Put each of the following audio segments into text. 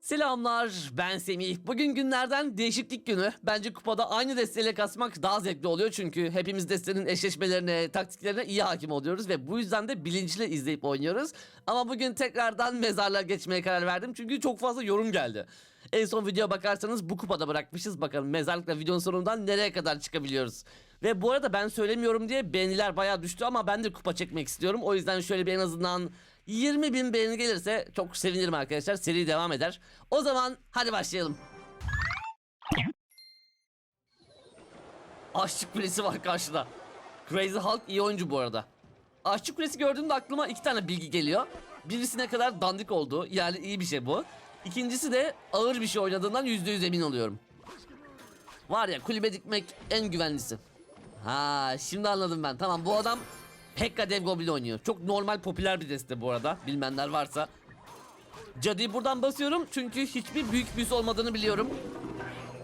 Selamlar ben Semih. Bugün günlerden değişiklik günü. Bence kupada aynı desteğiyle kasmak daha zevkli oluyor. Çünkü hepimiz destenin eşleşmelerine, taktiklerine iyi hakim oluyoruz. Ve bu yüzden de bilinçli izleyip oynuyoruz. Ama bugün tekrardan mezarlığa geçmeye karar verdim. Çünkü çok fazla yorum geldi. En son videoya bakarsanız bu kupada bırakmışız. Bakalım mezarlıkla videonun sonundan nereye kadar çıkabiliyoruz. Ve bu arada ben söylemiyorum diye beğeniler bayağı düştü ama ben de kupa çekmek istiyorum. O yüzden şöyle bir en azından 20 bin beğeni gelirse çok sevinirim arkadaşlar. Seri devam eder. O zaman hadi başlayalım. Aşçı Kulesi var karşıda. Crazy Hulk iyi oyuncu bu arada. Aşçı Kulesi gördüğümde aklıma iki tane bilgi geliyor. Birisi ne kadar dandik olduğu yani iyi bir şey bu. İkincisi de ağır bir şey oynadığından %100 emin oluyorum. Var ya kulübe dikmek en güvenlisi. Ha şimdi anladım ben. Tamam bu adam Pekka Dev Goblin oynuyor. Çok normal popüler bir deste bu arada. Bilmenler varsa. Cadıyı buradan basıyorum çünkü hiçbir büyük büyüsü olmadığını biliyorum.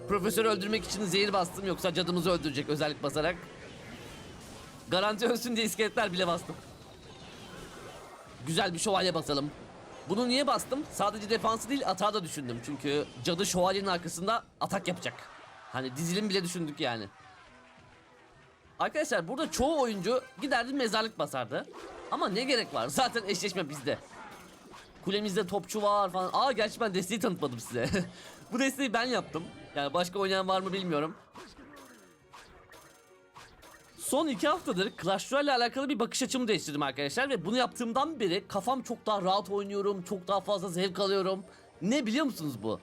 Profesörü öldürmek için zehir bastım yoksa cadımızı öldürecek özellik basarak. Garanti ölsün diye iskeletler bile bastım. Güzel bir şövalye basalım. Bunu niye bastım? Sadece defansı değil atağı da düşündüm. Çünkü cadı şövalyenin arkasında atak yapacak. Hani dizilim bile düşündük yani. Arkadaşlar burada çoğu oyuncu giderdi mezarlık basardı. Ama ne gerek var? Zaten eşleşme bizde. Kulemizde topçu var falan. Aa gerçi ben desteği tanıtmadım size. Bu desteği ben yaptım. Yani başka oynayan var mı bilmiyorum. Son iki haftadır Clash Royale ile alakalı bir bakış açımı değiştirdim arkadaşlar ve bunu yaptığımdan beri kafam çok daha rahat oynuyorum, çok daha fazla zevk alıyorum. Ne biliyor musunuz bu?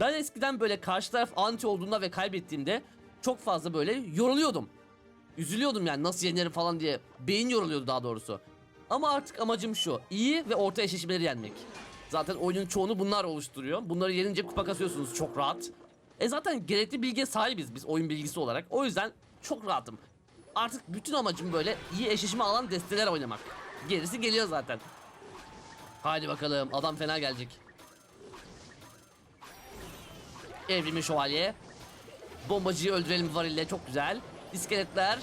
Ben eskiden böyle karşı taraf anti olduğunda ve kaybettiğimde çok fazla böyle yoruluyordum. Üzülüyordum yani nasıl yenerim falan diye. Beyin yoruluyordu daha doğrusu. Ama artık amacım şu. iyi ve orta eşleşmeleri yenmek. Zaten oyunun çoğunu bunlar oluşturuyor. Bunları yenince kupa kasıyorsunuz çok rahat. E zaten gerekli bilgiye sahibiz biz oyun bilgisi olarak. O yüzden çok rahatım. Artık bütün amacım böyle iyi eşleşme alan desteler oynamak. Gerisi geliyor zaten. Haydi bakalım adam fena gelecek. Evrimi şövalye. Bombacıyı öldürelim varille çok güzel. İskeletler.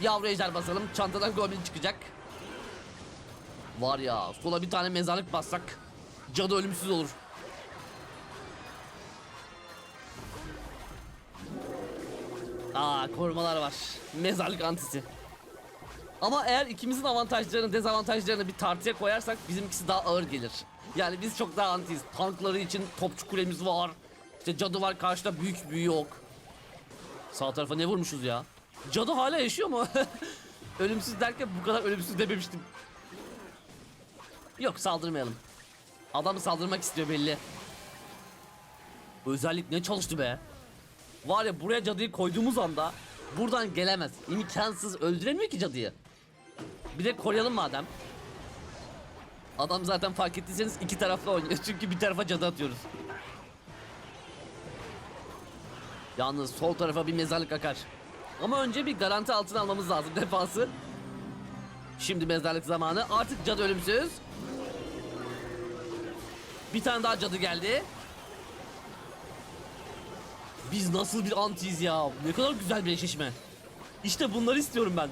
Yavru ejder basalım. Çantadan goblin çıkacak. Var ya sola bir tane mezarlık bassak cadı ölümsüz olur. Aa korumalar var. Mezarlık antisi. Ama eğer ikimizin avantajlarını dezavantajlarını bir tartıya koyarsak bizimkisi daha ağır gelir. Yani biz çok daha antiyiz. Tankları için topçu kulemiz var. İşte cadı var karşıda büyük büyü yok. Sağ tarafa ne vurmuşuz ya? Cadı hala yaşıyor mu? ölümsüz derken bu kadar ölümsüz dememiştim. Yok saldırmayalım. Adam saldırmak istiyor belli. Özellik ne çalıştı be? Var ya buraya cadıyı koyduğumuz anda buradan gelemez. İmkansız öldüremiyor ki cadıyı. Bir de koruyalım madem. Adam zaten fark ettiyseniz iki taraflı oynuyor. Çünkü bir tarafa cadı atıyoruz. Yalnız sol tarafa bir mezarlık akar. Ama önce bir garanti altına almamız lazım defansı. Şimdi mezarlık zamanı. Artık cadı ölümsüz. Bir tane daha cadı geldi. Biz nasıl bir antiyiz ya. Ne kadar güzel bir eşleşme. İşte bunları istiyorum ben.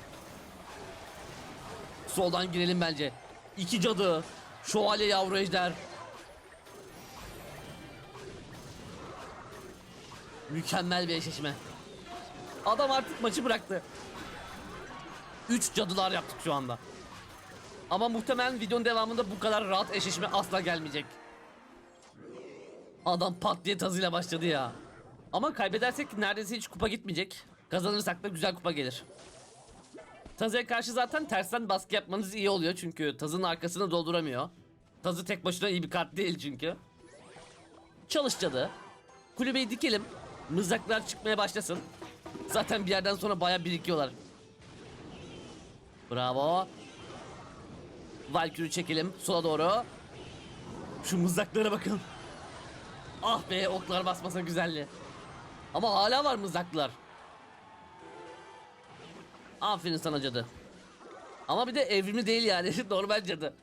Soldan girelim bence. İki cadı. Şövalye yavru ejder. Mükemmel bir eşleşme. Adam artık maçı bıraktı. Üç cadılar yaptık şu anda. Ama muhtemelen videonun devamında bu kadar rahat eşleşme asla gelmeyecek. Adam pat diye tazıyla başladı ya. Ama kaybedersek neredeyse hiç kupa gitmeyecek. Kazanırsak da güzel kupa gelir. Tazıya karşı zaten tersten baskı yapmanız iyi oluyor çünkü tazının arkasını dolduramıyor. Tazı tek başına iyi bir kart değil çünkü. Çalış cadı. Kulübeyi dikelim. Mızraklar çıkmaya başlasın. Zaten bir yerden sonra baya birikiyorlar. Bravo. Valkür'ü çekelim sola doğru. Şu mızraklara bakın. Ah be oklar basmasa güzelli. Ama hala var mızraklar. Aferin sana cadı. Ama bir de evrimli değil yani normal cadı.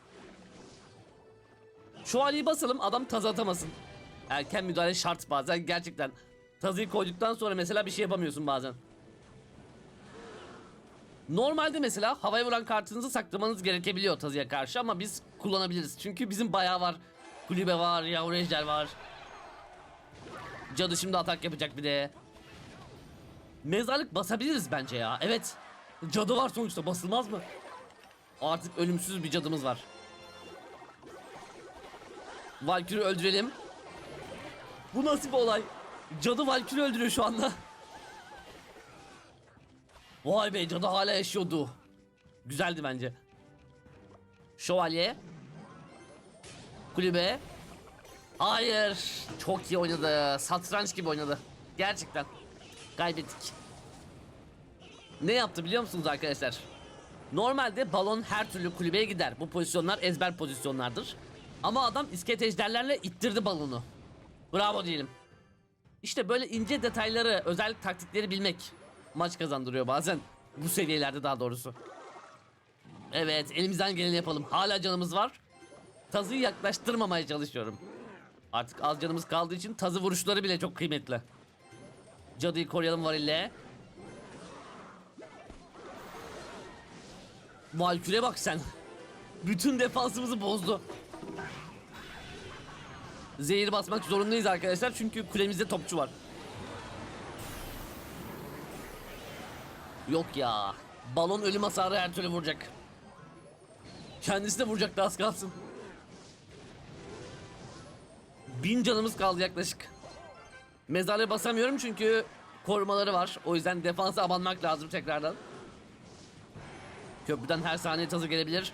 Şu aliyi basalım adam taz atamasın. Erken müdahale şart bazen gerçekten. Tazıyı koyduktan sonra mesela bir şey yapamıyorsun bazen. Normalde mesela havaya vuran kartınızı saklamanız gerekebiliyor tazıya karşı ama biz kullanabiliriz. Çünkü bizim bayağı var Kulübe var, yavru ejder var. Cadı şimdi atak yapacak bir de. Mezarlık basabiliriz bence ya. Evet. Cadı var sonuçta basılmaz mı? Artık ölümsüz bir cadımız var. Valkyrie öldürelim. Bu nasıl bir olay? Cadı Valkyrie öldürüyor şu anda. Vay be cadı hala yaşıyordu. Güzeldi bence. Şövalye. Kulübe. Hayır. Çok iyi oynadı. Satranç gibi oynadı. Gerçekten. Kaybettik. Ne yaptı biliyor musunuz arkadaşlar? Normalde balon her türlü kulübeye gider. Bu pozisyonlar ezber pozisyonlardır. Ama adam iskelet ejderlerle ittirdi balonu. Bravo diyelim. İşte böyle ince detayları, özel taktikleri bilmek maç kazandırıyor bazen. Bu seviyelerde daha doğrusu. Evet, elimizden geleni yapalım. Hala canımız var. Tazıyı yaklaştırmamaya çalışıyorum. Artık az canımız kaldığı için tazı vuruşları bile çok kıymetli. Cadıyı koruyalım var ile. Valküre bak sen. Bütün defansımızı bozdu. Zehir basmak zorundayız arkadaşlar çünkü kulemizde topçu var. Yok ya. Balon ölüm hasarı her türlü vuracak. Kendisi de vuracak da az kalsın. Bin canımız kaldı yaklaşık. Mezarlığı basamıyorum çünkü korumaları var. O yüzden defansa abanmak lazım tekrardan. Köprüden her saniye tazı gelebilir.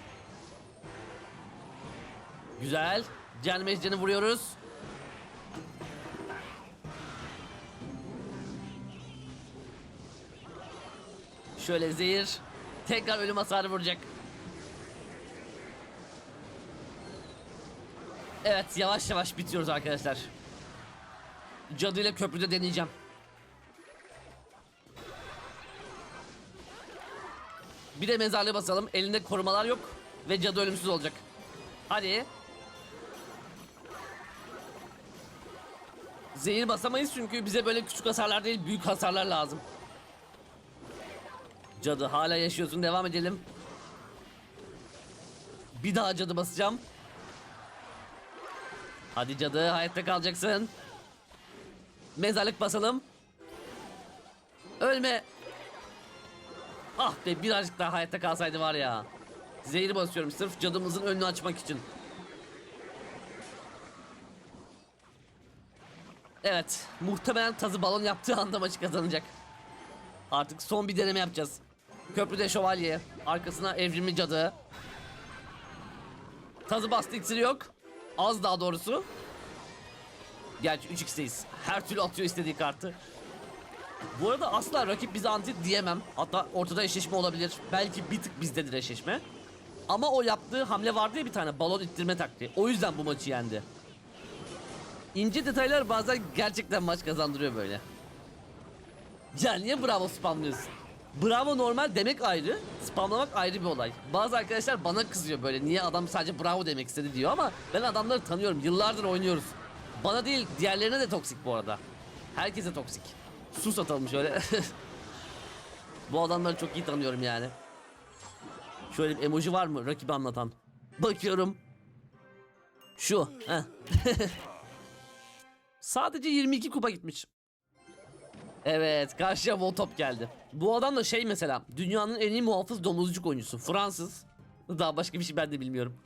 Güzel. Can mecdini vuruyoruz. Şöyle zehir. Tekrar ölüm hasarı vuracak. Evet yavaş yavaş bitiyoruz arkadaşlar. Cadı ile köprüde deneyeceğim. Bir de mezarlığı basalım. Elinde korumalar yok. Ve cadı ölümsüz olacak. Hadi. Zehir basamayız çünkü bize böyle küçük hasarlar değil büyük hasarlar lazım. Cadı hala yaşıyorsun devam edelim. Bir daha cadı basacağım. Hadi cadı hayatta kalacaksın. Mezarlık basalım. Ölme. Ah be birazcık daha hayatta kalsaydı var ya. Zehri basıyorum sırf cadımızın önünü açmak için. Evet, muhtemelen tazı balon yaptığı anda maçı kazanacak. Artık son bir deneme yapacağız. Köprüde şövalye, arkasına evrimli cadı. Tazı bastı iksiri yok. Az daha doğrusu. Gerçi 3x'teyiz. Her türlü atıyor istediği kartı. Bu arada asla rakip bize anti diyemem. Hatta ortada eşleşme olabilir. Belki bir tık bizdedir eşleşme. Ama o yaptığı hamle vardı ya bir tane balon ittirme taktiği. O yüzden bu maçı yendi. İnce detaylar bazen gerçekten maç kazandırıyor böyle. Ya niye bravo spamlıyorsun? Bravo normal demek ayrı, spamlamak ayrı bir olay. Bazı arkadaşlar bana kızıyor böyle niye adam sadece bravo demek istedi diyor ama ben adamları tanıyorum. Yıllardır oynuyoruz. Bana değil diğerlerine de toksik bu arada. Herkese toksik. Sus atalım şöyle. bu adamları çok iyi tanıyorum yani. Şöyle bir emoji var mı rakibi anlatan? Bakıyorum. Şu. Sadece 22 kupa gitmiş. Evet karşıya Voltop geldi. Bu adam da şey mesela dünyanın en iyi muhafız domuzcuk oyuncusu. Fransız. Daha başka bir şey ben de bilmiyorum.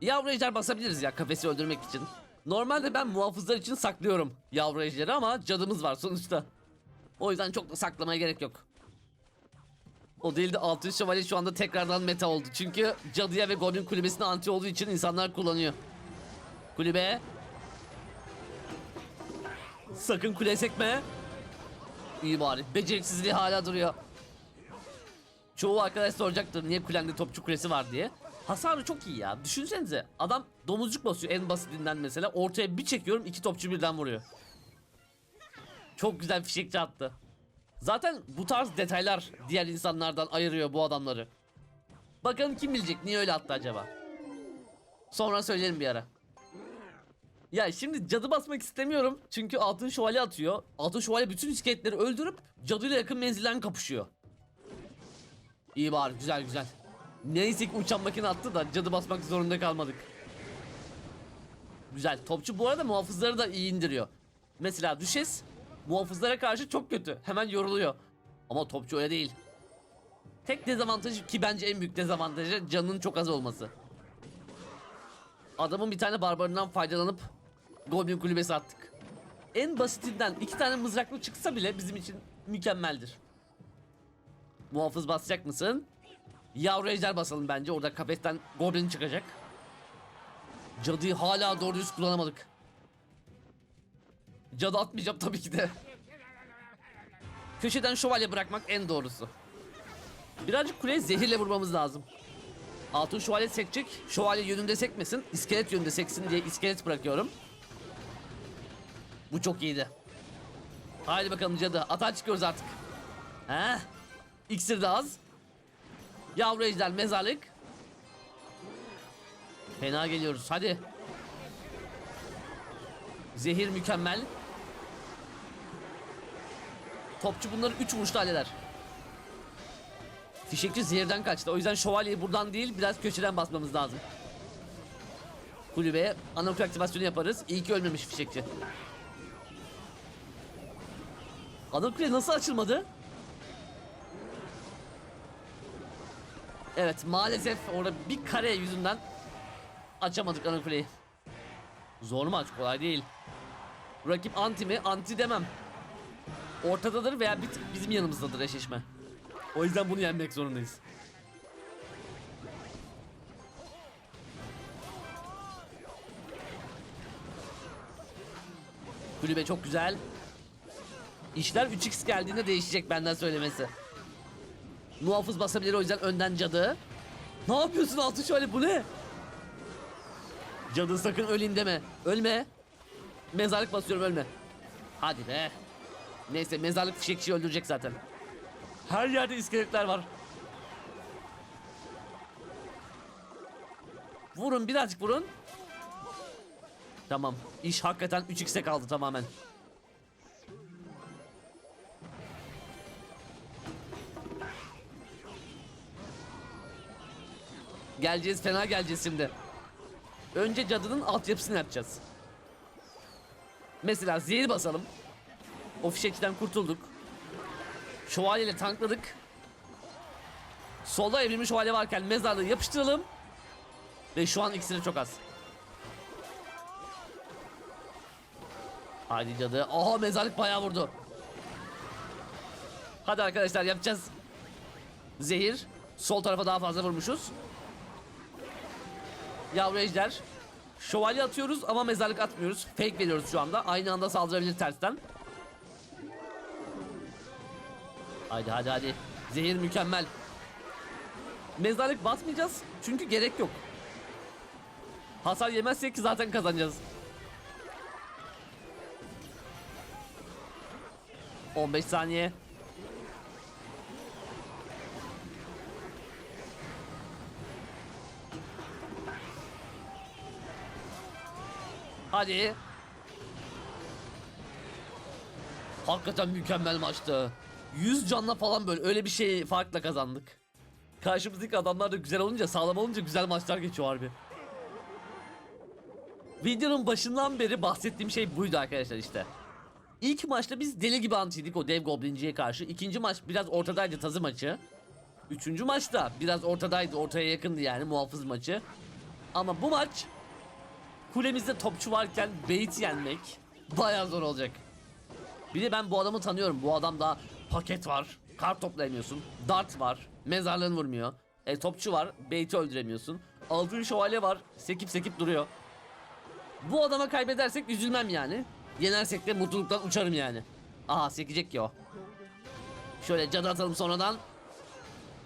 Yavru ejder basabiliriz ya kafesi öldürmek için. Normalde ben muhafızlar için saklıyorum yavru ejderi ama cadımız var sonuçta. O yüzden çok da saklamaya gerek yok. O değil de altın şövalye şu anda tekrardan meta oldu. Çünkü cadıya ve goblin kulübesine anti olduğu için insanlar kullanıyor. Kulübe. Sakın kule sekme. İyi bari. Beceriksizliği hala duruyor. Çoğu arkadaş soracaktır niye kulende topçu kulesi var diye. Hasarı çok iyi ya. Düşünsenize adam domuzcuk basıyor en basitinden mesela. Ortaya bir çekiyorum iki topçu birden vuruyor. Çok güzel fişekçi attı. Zaten bu tarz detaylar diğer insanlardan ayırıyor bu adamları. Bakalım kim bilecek niye öyle attı acaba? Sonra söylerim bir ara. Ya şimdi cadı basmak istemiyorum çünkü altın şövalye atıyor. Altın şövalye bütün iskeletleri öldürüp cadıyla yakın menzilden kapışıyor. İyi bari güzel güzel. Neyse ki uçan makine attı da cadı basmak zorunda kalmadık. Güzel. Topçu bu arada muhafızları da iyi indiriyor. Mesela Düşes muhafızlara karşı çok kötü. Hemen yoruluyor. Ama topçu öyle değil. Tek dezavantajı ki bence en büyük dezavantajı canının çok az olması. Adamın bir tane barbarından faydalanıp Goblin kulübesi attık. En basitinden iki tane mızraklı çıksa bile bizim için mükemmeldir. Muhafız basacak mısın? Yavru ejder basalım bence. Orada kafesten Goblin çıkacak. Cadıyı hala doğru düz kullanamadık. Cadı atmayacağım tabii ki de. Köşeden şövalye bırakmak en doğrusu. Birazcık kuleye zehirle vurmamız lazım. Altın şövalye sekecek. Şövalye yönünde sekmesin. iskelet yönünde seksin diye iskelet bırakıyorum. Bu çok iyiydi. Haydi bakalım cadı. Atağa çıkıyoruz artık. He? İksir de az. Yavru ejder mezarlık. Fena geliyoruz. Hadi. Zehir mükemmel. Topçu bunları 3 vuruşta halleder. Fişekçi zehirden kaçtı. O yüzden şövalyeyi buradan değil biraz köşeden basmamız lazım. Kulübeye anaokul aktivasyonu yaparız. İyi ki ölmemiş fişekçi. Anaokul nasıl açılmadı? Evet maalesef orada bir kare yüzünden açamadık anakuleyi. Zor maç kolay değil. Rakip anti mi? Anti demem. Ortadadır veya bizim yanımızdadır eşleşme. O yüzden bunu yenmek zorundayız. Kulübe çok güzel. İşler 3x geldiğinde değişecek benden söylemesi. Muhafız basabilir o yüzden önden cadı. Ne yapıyorsun altı şöyle bu ne? Cadı sakın öleyim deme. Ölme. Mezarlık basıyorum ölme. Hadi be. Neyse mezarlık fişekçiyi öldürecek zaten. Her yerde iskeletler var. Vurun birazcık vurun. Tamam. İş hakikaten 3x'e kaldı tamamen. Geleceğiz fena geleceğiz şimdi. Önce cadının altyapısını yapacağız. Mesela zehir basalım. O fişekçiden kurtulduk. Şövalyeyle tankladık. Solda evrilmiş şövalye varken mezarlığı yapıştıralım. Ve şu an iksiri çok az. Haydi cadı. Aha mezarlık bayağı vurdu. Hadi arkadaşlar yapacağız. Zehir. Sol tarafa daha fazla vurmuşuz. Yavru ejder. Şövalye atıyoruz ama mezarlık atmıyoruz. Fake veriyoruz şu anda. Aynı anda saldırabilir tersten. Haydi hadi hadi. Zehir mükemmel. Mezarlık basmayacağız çünkü gerek yok. Hasar yemezsek zaten kazanacağız. 15 saniye. Hadi. Hakikaten mükemmel maçtı. 100 canla falan böyle öyle bir şey farkla kazandık. Karşımızdaki adamlar da güzel olunca sağlam olunca güzel maçlar geçiyor harbi. Videonun başından beri bahsettiğim şey buydu arkadaşlar işte. İlk maçta biz deli gibi antiydik o dev goblinciye karşı. İkinci maç biraz ortadaydı tazı maçı. Üçüncü maçta biraz ortadaydı ortaya yakındı yani muhafız maçı. Ama bu maç kulemizde topçu varken bait yenmek bayağı zor olacak. Bir de ben bu adamı tanıyorum. Bu adamda paket var. Kart toplayamıyorsun. Dart var. Mezarlığını vurmuyor. E, topçu var. Bait'i öldüremiyorsun. Altın şövalye var. Sekip sekip duruyor. Bu adama kaybedersek üzülmem yani. Yenersek de mutluluktan uçarım yani. Aha sekecek ki o. Şöyle cadı atalım sonradan.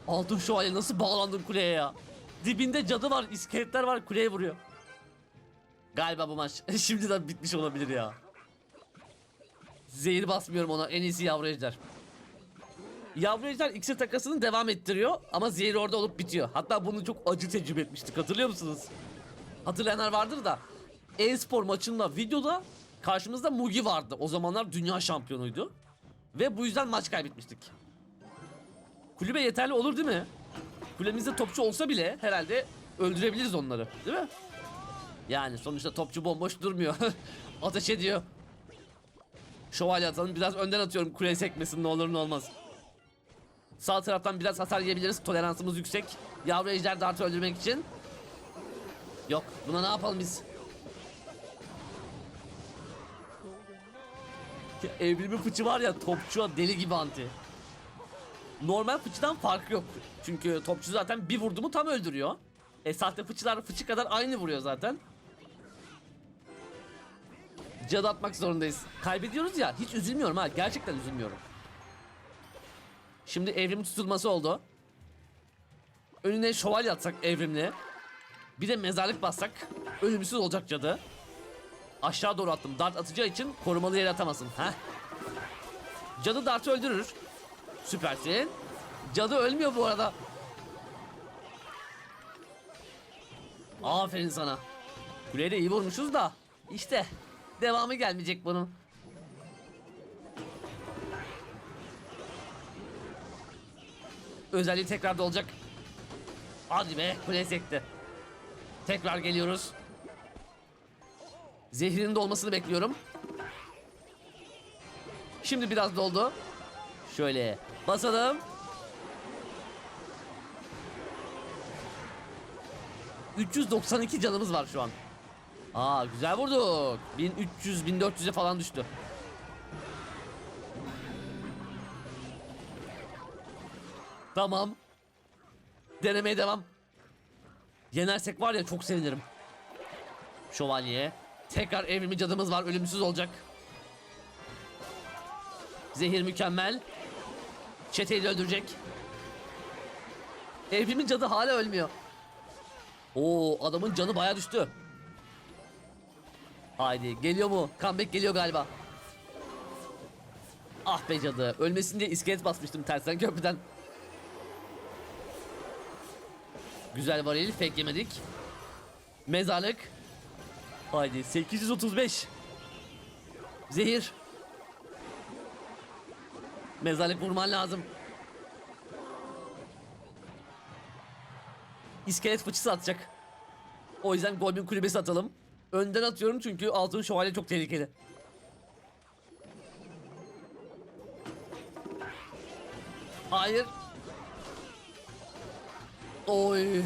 Altın şövalye nasıl bağlandın kuleye ya? Dibinde cadı var, iskeletler var, kuleye vuruyor. Galiba bu maç şimdiden bitmiş olabilir ya. Zehir basmıyorum ona. En iyisi yavru ejder. Yavru ejder iksir takasını devam ettiriyor ama zehir orada olup bitiyor. Hatta bunu çok acı tecrübe etmiştik. Hatırlıyor musunuz? Hatırlayanlar vardır da. E-spor maçında videoda karşımızda Mugi vardı. O zamanlar dünya şampiyonuydu. Ve bu yüzden maç kaybetmiştik. Kulübe yeterli olur değil mi? Kulemizde topçu olsa bile herhalde öldürebiliriz onları. Değil mi? Yani sonuçta topçu bomboş durmuyor. Ateş ediyor. Şövalye atalım. Biraz önden atıyorum kule sekmesin ne olur ne olmaz. Sağ taraftan biraz hasar yiyebiliriz. Toleransımız yüksek. Yavru ejder dartı öldürmek için. Yok buna ne yapalım biz? Ya evrimi fıçı var ya topçuya deli gibi anti. Normal fıçıdan farkı yok. Çünkü topçu zaten bir vurdu mu tam öldürüyor. E sahte fıçılar fıçı kadar aynı vuruyor zaten. Cadı atmak zorundayız. Kaybediyoruz ya hiç üzülmüyorum ha gerçekten üzülmüyorum. Şimdi evrim tutulması oldu. Önüne şövalye atsak evrimli. Bir de mezarlık bassak ölümsüz olacak cadı. Aşağı doğru attım. Dart atacağı için korumalı yere atamasın. Heh. Cadı dartı öldürür. Süpersin. Cadı ölmüyor bu arada. Aferin sana. Kuleye iyi vurmuşuz da. İşte devamı gelmeyecek bunun. Özelliği tekrar da olacak. Hadi be kule sekti. Tekrar geliyoruz. Zehrin dolmasını bekliyorum. Şimdi biraz doldu. Şöyle basalım. ...392 canımız var şu an. Aa güzel vurduk. 1300 1400'e falan düştü. Tamam. Denemeye devam. Yenersek var ya çok sevinirim. Şövalye. Tekrar evrimi cadımız var. Ölümsüz olacak. Zehir mükemmel. Çeteyi de öldürecek. Evrimin cadı hala ölmüyor. Oo adamın canı baya düştü. Haydi geliyor mu? Comeback geliyor galiba. Ah be cadı. Ölmesin diye iskelet basmıştım tersten köprüden. Güzel varil fake yemedik. Mezarlık. Haydi 835. Zehir. Mezarlık vurman lazım. İskelet fıçısı atacak. O yüzden Goblin kulübesi atalım. Önden atıyorum çünkü altın şövalye çok tehlikeli. Hayır. Oy.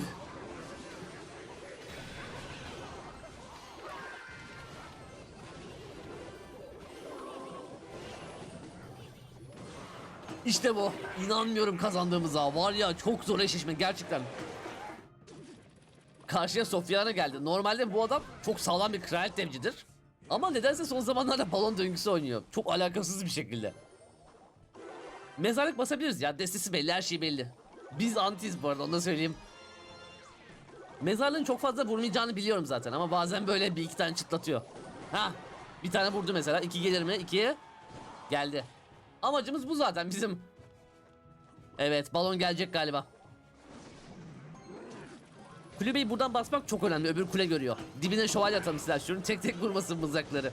İşte bu. İnanmıyorum kazandığımıza. Var ya çok zor eşleşme gerçekten. Karşıya Sofyana geldi. Normalde bu adam çok sağlam bir kraliyet devcidir. Ama nedense son zamanlarda balon döngüsü oynuyor. Çok alakasız bir şekilde. Mezarlık basabiliriz ya. Destesi belli, her şey belli. Biz antiyiz bu arada onu da söyleyeyim. Mezarlığın çok fazla vurmayacağını biliyorum zaten ama bazen böyle bir iki tane çıtlatıyor. Ha, bir tane vurdu mesela. iki gelir mi? İkiye geldi. Amacımız bu zaten bizim. Evet, balon gelecek galiba. Kulübeyi buradan basmak çok önemli. Öbür kule görüyor. Dibine şövalye atalım silahşörün. Tek tek vurmasın mızrakları.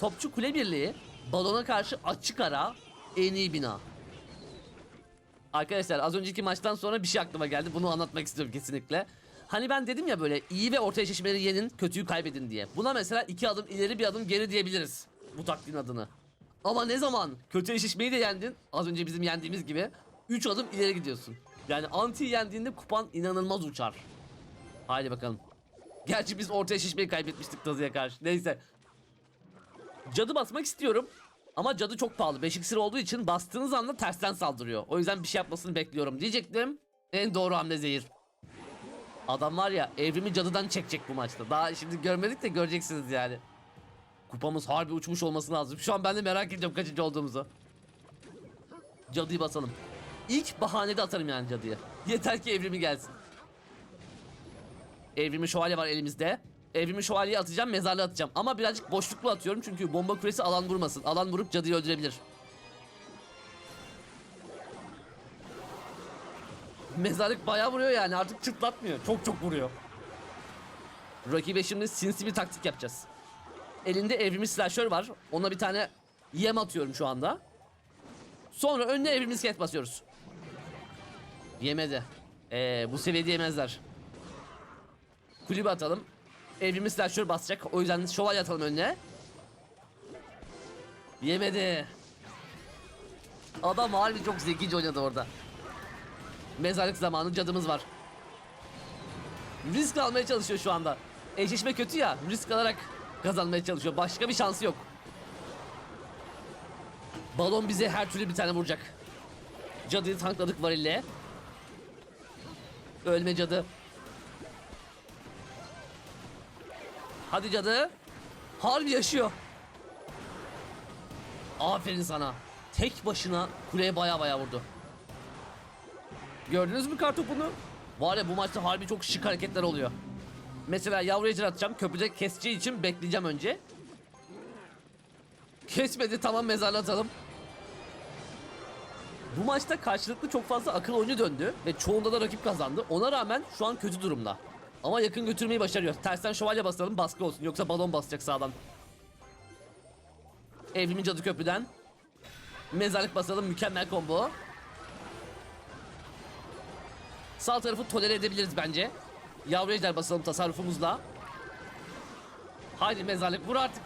Topçu kule birliği balona karşı açık ara en iyi bina. Arkadaşlar az önceki maçtan sonra bir şey aklıma geldi. Bunu anlatmak istiyorum kesinlikle. Hani ben dedim ya böyle iyi ve orta eşleşmeleri yenin, kötüyü kaybedin diye. Buna mesela iki adım ileri bir adım geri diyebiliriz. Bu taktiğin adını. Ama ne zaman kötü eşleşmeyi de yendin, az önce bizim yendiğimiz gibi 3 adım ileri gidiyorsun. Yani anti yendiğinde kupan inanılmaz uçar. Haydi bakalım. Gerçi biz orta eşleşmeyi kaybetmiştik Tazı'ya karşı. Neyse. Cadı basmak istiyorum. Ama cadı çok pahalı. 5 iksir olduğu için bastığınız anda tersten saldırıyor. O yüzden bir şey yapmasını bekliyorum diyecektim. En doğru hamle zehir. Adam var ya evrimi cadıdan çekecek bu maçta. Daha şimdi görmedik de göreceksiniz yani. Kupamız harbi uçmuş olması lazım. Şu an ben de merak ediyorum kaçıncı olduğumuzu. Cadıyı basalım. İlk bahanede atarım yani cadıya. Yeter ki evrimi gelsin. Evrimi şövalye var elimizde. Evrimi şövalyeyi atacağım mezarlığı atacağım. Ama birazcık boşluklu atıyorum çünkü bomba küresi alan vurmasın. Alan vurup cadıyı öldürebilir. Mezarlık bayağı vuruyor yani artık çıtlatmıyor. Çok çok vuruyor. Rakibe şimdi sinsi bir taktik yapacağız. Elinde evrimi slasher var. Ona bir tane yem atıyorum şu anda. Sonra önüne evrimi iskelet basıyoruz. Yemedi. Ee, bu seviyede yemezler. Kulübe atalım. Evrimi slasher basacak. O yüzden şövalye atalım önüne. Yemedi. Adam harbi çok zekice oynadı orada. Mezarlık zamanı cadımız var. Risk almaya çalışıyor şu anda. Eşleşme kötü ya. Risk alarak kazanmaya çalışıyor. Başka bir şansı yok. Balon bize her türlü bir tane vuracak. Cadıyı tankladık varille. Ölme cadı. Hadi cadı. Harbi yaşıyor. Aferin sana. Tek başına kuleye baya baya vurdu. Gördünüz mü kartopunu? Var ya bu maçta harbi çok şık hareketler oluyor. Mesela yavru ejder atacağım. Köprüde keseceği için bekleyeceğim önce. Kesmedi tamam mezarla atalım. Bu maçta karşılıklı çok fazla akıl oyunu döndü ve çoğunda da rakip kazandı. Ona rağmen şu an kötü durumda. Ama yakın götürmeyi başarıyor. Tersten şövalye basalım baskı olsun yoksa balon basacak sağdan. Evrimin cadı köprüden. Mezarlık basalım mükemmel combo. Sağ tarafı tolere edebiliriz bence. Yavru ejder basalım tasarrufumuzla. Haydi mezarlık vur artık.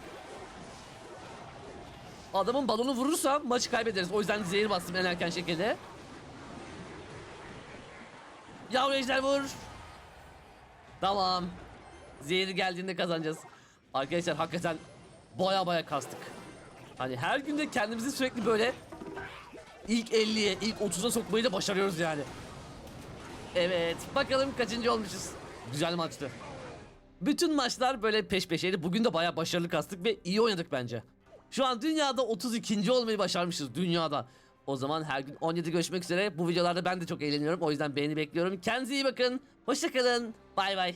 Adamın balonu vurursa maçı kaybederiz. O yüzden zehir bastım en erken şekilde. Yavru ejder vur. Tamam. Zehir geldiğinde kazanacağız. Arkadaşlar hakikaten baya baya kastık. Hani her günde kendimizi sürekli böyle ilk 50'ye, ilk 30'a sokmayı da başarıyoruz yani. Evet, bakalım kaçıncı olmuşuz. Güzel maçtı. Bütün maçlar böyle peş peşeydi. Bugün de bayağı başarılı kastık ve iyi oynadık bence. Şu an dünyada 32. olmayı başarmışız dünyada. O zaman her gün 17 görüşmek üzere. Bu videolarda ben de çok eğleniyorum. O yüzden beğeni bekliyorum. Kendinize iyi bakın. Hoşçakalın. Bay bay.